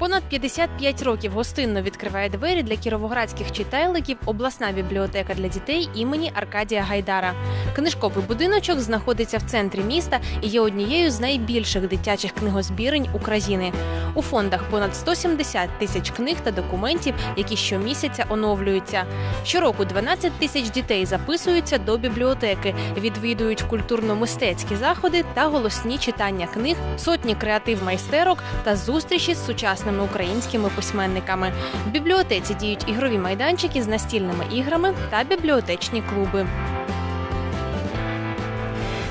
Понад 55 років гостинно відкриває двері для кіровоградських читайликів обласна бібліотека для дітей імені Аркадія Гайдара. Книжковий будиночок знаходиться в центрі міста і є однією з найбільших дитячих книгозбірень України. У фондах понад 170 тисяч книг та документів, які щомісяця оновлюються. Щороку 12 тисяч дітей записуються до бібліотеки, відвідують культурно-мистецькі заходи та голосні читання книг, сотні креатив майстерок та зустрічі з сучасними українськими письменниками. В бібліотеці діють ігрові майданчики з настільними іграми та бібліотечні клуби.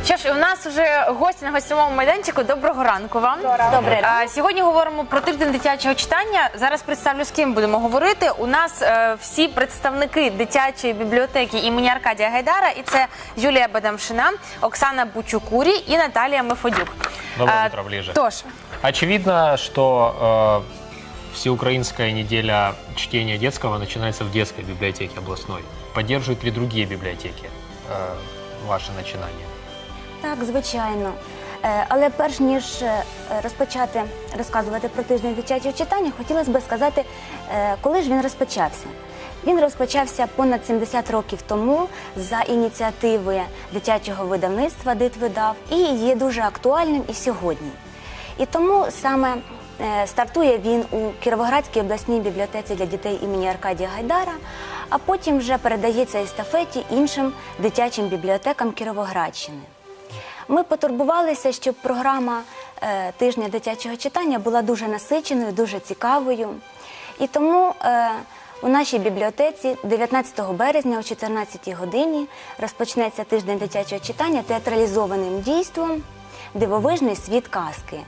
Що ж, у нас вже гості на гостьовому майданчику. Доброго ранку вам. Добре. А, сьогодні говоримо про тиждень дитячого читання. Зараз представлю з ким будемо говорити. У нас е, всі представники дитячої бібліотеки імені Аркадія Гайдара, і це Юлія Бадамшина, Оксана Бучукурі і Наталія Мефодюк. Доброе утро, ближе. Тож, Очевидно, что э, всеукраинская неделя чтения детского начинается в детской библиотеке областной. Поддерживают ли другие библиотеки э, ваше начинание? Так, звичайно. Е, Але перш ніж е, розпочати розказувати про тиждень дитячого читання, хотілося б сказати, е, коли ж він розпочався. Він розпочався понад 70 років тому за ініціативи дитячого видавництва «Дитвидав» і є дуже актуальним і сьогодні. І тому саме стартує він у Кіровоградській обласній бібліотеці для дітей імені Аркадія Гайдара, а потім вже передається естафеті іншим дитячим бібліотекам Кіровоградщини. Ми потурбувалися, щоб програма е, тижня дитячого читання була дуже насиченою, дуже цікавою. І тому е, у нашій бібліотеці 19 березня о 14 годині розпочнеться тиждень дитячого читання театралізованим дійством Дивовижний світ казки,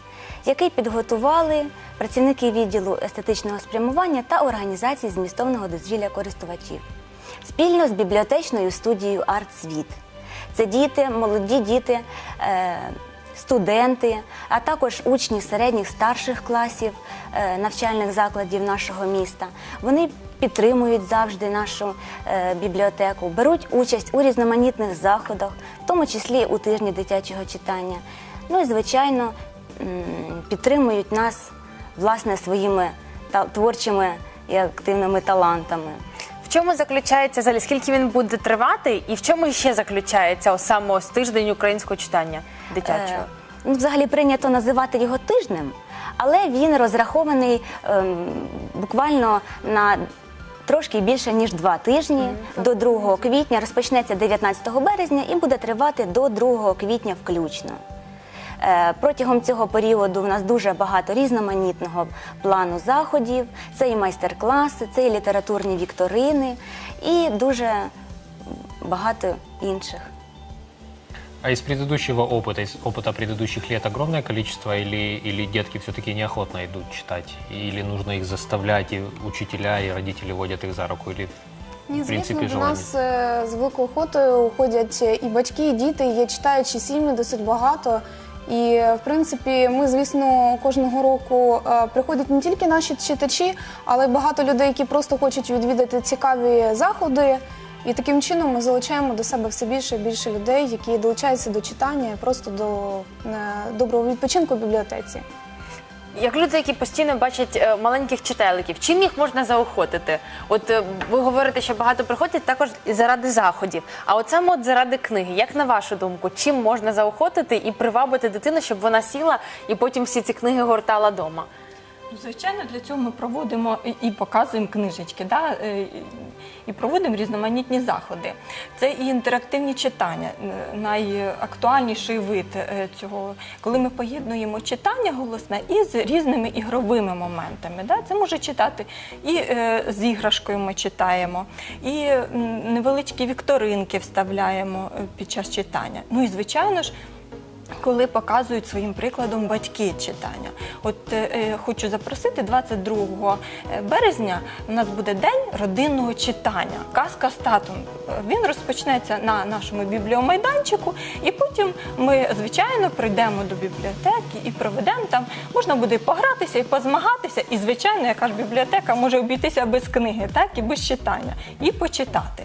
який підготували працівники відділу естетичного спрямування та організації змістовного дозвілля користувачів спільно з бібліотечною студією «Артсвіт». Це діти, молоді діти, е, студенти, а також учні середніх старших класів е, навчальних закладів нашого міста. Вони підтримують завжди нашу е, бібліотеку, беруть участь у різноманітних заходах, в тому числі у тижні дитячого читання. Ну і звичайно підтримують нас власне своїми творчими і активними талантами. Чому заключається взагалі, скільки він буде тривати, і в чому ще заключається ось саме ось тиждень українського читання дитячого? Е, ну, взагалі прийнято називати його тижнем, але він розрахований ем, буквально на трошки більше ніж два тижні до 2 квітня. Розпочнеться 19 березня і буде тривати до 2 квітня включно. Е, Протягом цього періоду в нас дуже багато різноманітного плану заходів. Це і майстер-класи, це і літературні вікторини, і дуже багато інших. А из предыдущего опыта, из опыта предыдущих лет огромное количество или, или детки все-таки неохотно идут читать? Или нужно их заставлять, и учителя, и родители водят их за руку? Или Ні, в принципі звісно, до желання? нас е, з великою охотою ходять і батьки, і діти, є читаючі сім'ї досить багато. І в принципі, ми, звісно, кожного року е, приходять не тільки наші читачі, але й багато людей, які просто хочуть відвідати цікаві заходи. І таким чином ми залучаємо до себе все більше і більше людей, які долучаються до читання, просто до е, доброго відпочинку в бібліотеці. Як люди, які постійно бачать е, маленьких читайликів, чим їх можна заохотити? От е, ви говорите, що багато приходять також і заради заходів. А от саме от заради книги, як на вашу думку, чим можна заохотити і привабити дитину, щоб вона сіла і потім всі ці книги гортала вдома? Ну, Звичайно, для цього ми проводимо і- показуємо книжечки, да? е, і проводимо різноманітні заходи. Це і інтерактивні читання, найактуальніший вид е, цього, коли ми поєднуємо читання голосне із різними ігровими моментами. Да? Це може читати і е, з іграшкою ми читаємо, і невеличкі вікторинки вставляємо під час читання. Ну і звичайно ж коли показують своїм прикладом батьки читання. От е, е, хочу запросити 22 березня. У нас буде день родинного читання. Казка з татом. Е, Він розпочнеться на нашому бібліомайданчику, і потім ми, звичайно, прийдемо до бібліотеки і проведемо там. Можна буде і погратися, і позмагатися. І, звичайно, яка ж бібліотека може обійтися без книги, так і без читання, і почитати.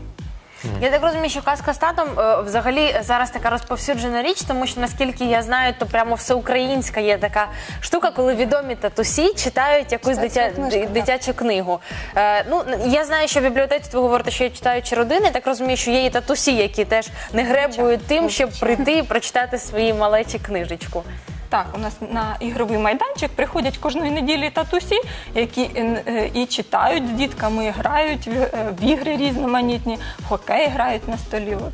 Я так розумію, що казка з татом е, взагалі зараз така розповсюджена річ, тому що наскільки я знаю, то прямо всеукраїнська є така штука, коли відомі татусі читають якусь Читають дитя, свою книжку, так. дитячу книгу. Е, ну я знаю, що в бібліотеці ви говорите, що є читаючі родини. Так розумію, що є і татусі, які теж не гребують тим, щоб прийти і прочитати свої малечі книжечку. Так, у нас на ігровий майданчик приходять кожної неділі татусі, які е, е, і читають з дітками, і грають в, е, в ігри різноманітні, в хокей грають на столі. От.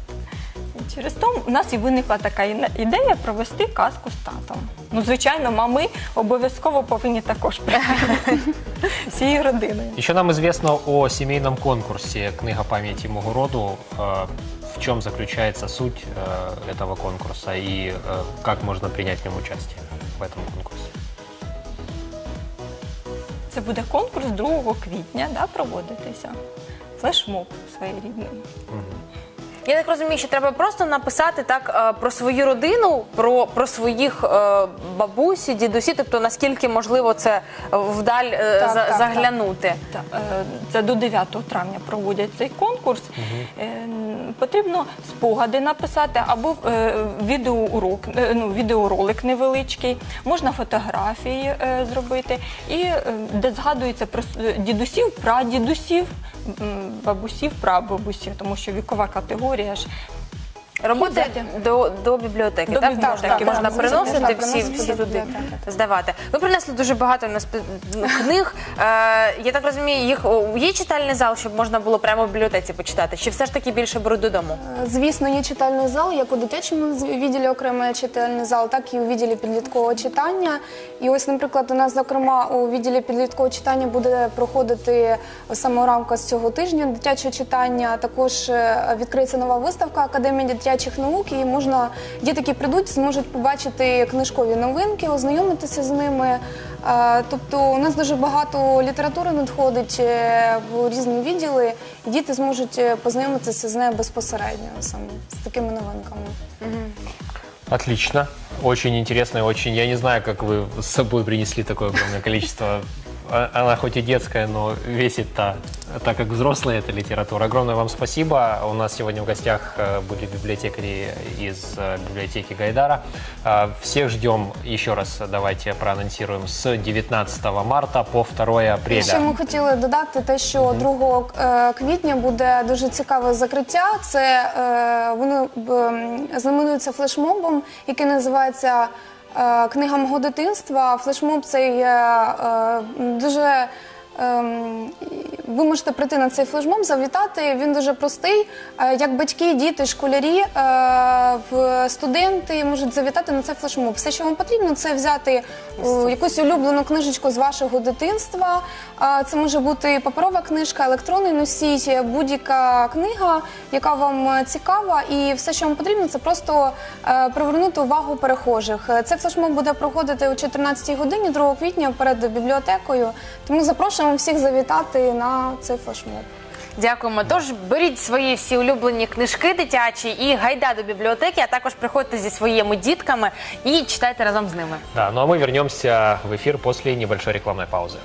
І через то у нас і виникла така іде- ідея провести казку з татом. Ну, звичайно, мами обов'язково повинні також прийти всією родиною. Еще нам известно о семейном конкурсе «Книга памяти моего роду». Э, В чем заключается суть э, этого конкурса и э, как можно принять в нем участие в этом конкурсе? Це буде конкурс 2 квітня, да, проводитися. Флешмоб своєрідний. Я так розумію, що треба просто написати так е, про свою родину, про, про своїх е, бабусі, дідусі, тобто наскільки можливо це вдаль е, Так, за- так, заглянути. Так, е, Це до 9 травня проводять цей конкурс. Е, Потрібно спогади написати або е, відеоурок, е, ну, відеоролик невеличкий, можна фотографії е, зробити, і е, де згадується про с- дідусів, прадідусів, бабусів, прабабусів, тому що вікова категорія ж Роботи до, до бібліотеки. До так бібліотеки, можна, так, можна так, приносити можна всі, приносити всі до туди бібліотеки. здавати. Ви принесли дуже багато у нас пи- книг. Е, я так розумію, їх є читальний зал, щоб можна було прямо в бібліотеці почитати? Чи все ж таки більше беруть додому? Звісно, є читальний зал, як у дитячому відділі окремо є читальний зал, так і у відділі підліткового читання. І ось, наприклад, у нас, зокрема, у відділі підліткового читання буде проходити саме у рамках цього тижня дитяче читання. Також е, відкриється нова виставка Академії дитячих наук. І можна діти, які прийдуть, зможуть побачити книжкові новинки, ознайомитися з ними. Е, Тобто у нас дуже багато літератури надходить е, в різні відділи, і діти зможуть е, познайомитися з нею безпосередньо саме з такими новинками. Отлично. Очень интересно и очень... Я не знаю, как вы с собой принесли такое огромное количество А- Она хоть и детская, но весит-то так как взрослая эта литература. Огромное вам спасибо. У нас сегодня в гостях э, были библиотекари из э, библиотеки Гайдара. А, Всех ждем, еще раз давайте проанонсируем, с 19 марта по 2 І апреля. ще ми хотіли додати те, що 2 е, квітня буде дуже цікаве закриття. Це е, воно б, м, знаменується флешмобом, який називається е, Книга мого дитинства. Флешмоб цей є е, дуже. Ем, Ви можете прийти на цей флешмоб, завітати. Він дуже простий. Е, Як батьки, діти, школярі, е, студенти можуть завітати на цей флешмоб. Все, що вам потрібно, це взяти е, якусь улюблену книжечку з вашого дитинства. Це може бути паперова книжка, електронний носій, будь-яка книга, яка вам цікава, і все, що вам потрібно, це просто привернути увагу перехожих. Цей флешмоб буде проходити о 14 годині 2 квітня перед бібліотекою. Тому запрошуємо всіх завітати на цей флешмоб. Дякуємо. Тож беріть свої всі улюблені книжки дитячі і гайда до бібліотеки, а також приходьте зі своїми дітками і читайте разом з ними. Да, ну а мы вернемся в эфир после небольшой рекламной паузы.